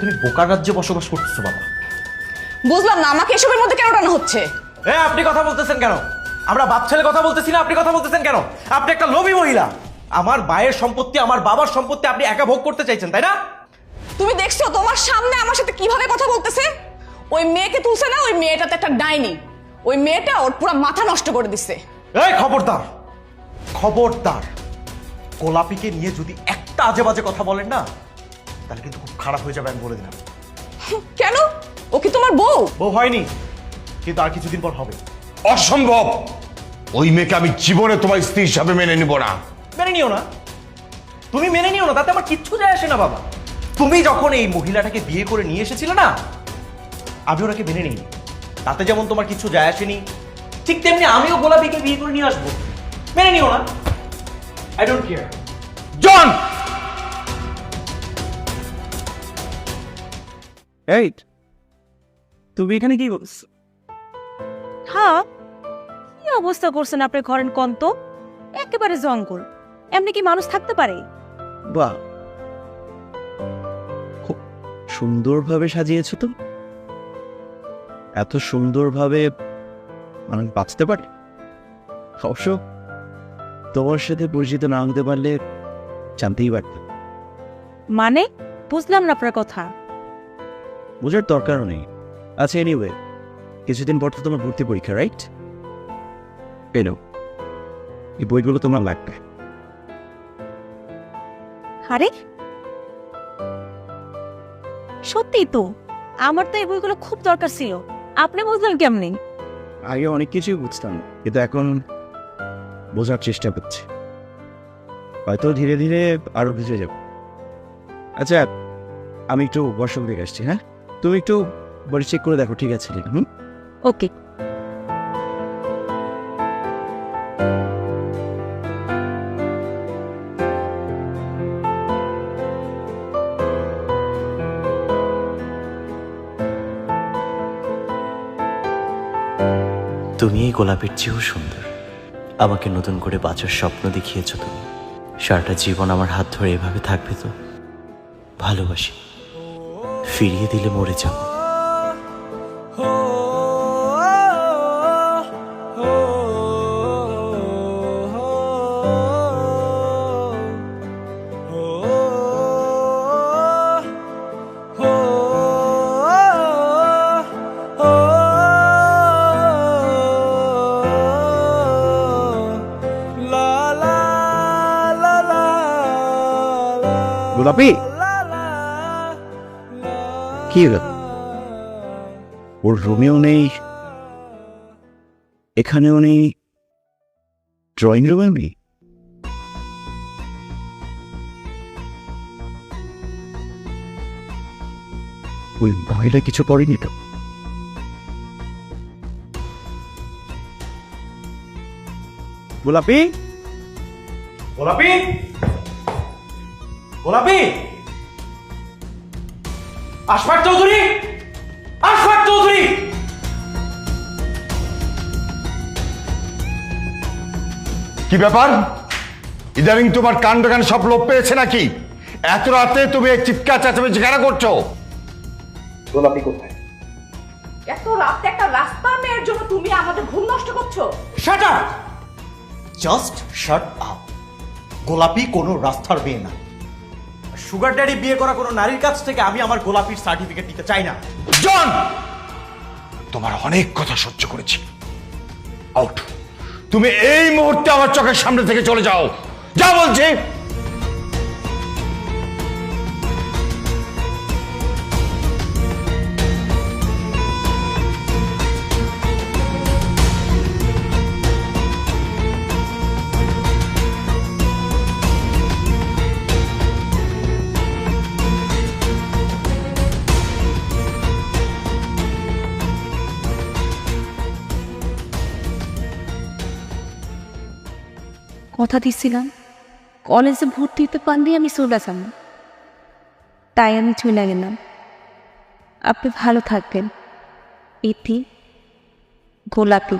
তুমি বোকার রাজ্যে বসবাস করতেছো বাবা। বুঝলাম না আমাকে এসবের মধ্যে কেন টানা হচ্ছে? এ আপনি কথা বলতেছেন কেন? আমরা বাপ ছেলে কথা বলতেছি না আপনি কথা বলতেছেন কেন? আপনি একটা লোভী মহিলা। আমার মায়ের সম্পত্তি আমার বাবার সম্পত্তি আপনি একা ভোগ করতে চাইছেন তাই না? তুমি দেখছ তোমার সামনে আমার সাথে কীভাবে কথা বলতেছে? ওই মেয়েকে তুলছে না ওই মেয়েটা তো একটা ডাইনি। ওই মেয়েটা ওর পুরো মাথা নষ্ট করে দিচ্ছে এই খবরদার খবরদার। গোলাপিকে নিয়ে যদি একটা আজে বাজে কথা বলেন না তাহলে কিন্তু খুব খারাপ হয়ে যাবে আমি বলে দিলাম। কেন? ও কি তোমার বউ? বউ হয়নি কিন্তু আর কিছুদিন পর হবে। অসম্ভব! ওই মেয়েকে আমি জীবনে তোমার স্ত্রী হিসাবে মেনে নিব না। মেনে নিও না। তুমি মেনে নিও না তাতে আমার কিচ্ছু যায় আসে না বাবা। তুমি যখন এই মহিলাটাকে বিয়ে করে নিয়ে এসেছিলে না আমি ওনাকে মেনে নিই তাতে যেমন তোমার কিছু যায় আসেনি ঠিক তেমনি আমিও গোলাপিকে বিয়ে করে নিয়ে আসব। মেনে নিও না। আই ডোন্ট কেয়ার জন এই তুমি এখানে কি করছ? হ্যাঁ কি অবস্থা করছেন আপনার ঘরের কন্ত? একেবারে জঙ্গল। এমনি কি মানুষ থাকতে পারে? বাহ। খুব সুন্দরভাবে সাজিয়েছো তো। এত সুন্দরভাবে মানুষ বাঁচতে পারে? অবশ্য তোমার সাথে পরিচিত না হতে পারলে জানতেই পারতাম। মানে? বুঝলাম না আপনার কথা। বোঝার দরকারও নেই। আচ্ছা এনিওয়ে কিছুদিন পর তো তোমার ভর্তি পরীক্ষা রাইট পেল এই বইগুলো তোমার লাগবে। আরে! সত্যি তো আমার তো এই বইগুলো খুব দরকার ছিল। আপনি বুঝলেন কেমনি? আগে অনেক কিছুই বুঝতাম না, কিন্তু এখন বোঝার চেষ্টা করছি। হয়তো ধীরে ধীরে আরও বুঝে যাব। আচ্ছা আমি একটু ওয়াশরুম থেকে আসছি হ্যাঁ? তুমি একটু বডি চেক করে দেখো ঠিক আছে? হুম? ওকে তুমি এই গোলাপের চেয়েও সুন্দর। আমাকে নতুন করে বাঁচার স্বপ্ন দেখিয়েছ তুমি। সারাটা জীবন আমার হাত ধরে এভাবে থাকবে তো? ভালোবাসি। ফিরিয়ে দিলে মরে যাব গোলাপি! কি? ওর রুমেও নেই, এখানেও নেই ড্রয়িং রুমেও নেই? ওই মহিলা কিছু করেনি তো? গোলাপি? গোলাপি? গোলাপি? আশফাক চৌধুরী! আশফাক চৌধুরী! কি ব্যাপার? ইদানিং তোমার কাণ্ড কান সব লোপ পেয়েছে নাকি? এত রাতে তুমি এই চিৎকার চেঁচামেচি কেন করছ? গোলাপি কোথায়? এত রাতে একটা রাস্তা মেয়ের জন্য তুমি আমাদের ঘুম নষ্ট করছ? Shut up just shut up গোলাপি কোনো রাস্তার মেয়ে না। সুগার ড্যাডি বিয়ে করা কোনো নারীর কাছ থেকে আমি আমার গোলাপির সার্টিফিকেট নিতে চাই না। জন তোমার অনেক কথা সহ্য করেছি। আউট তুমি এই মুহূর্তে আমার চোখের সামনে থেকে চলে যাও। যা বলছি কথা দিছিলাম। কলেজে ভর্তি হতে পারলে আমি চলে যাব। তাই আমি চলে গেলাম। আপনি ভালো থাকবেন। এটি গোলাপি।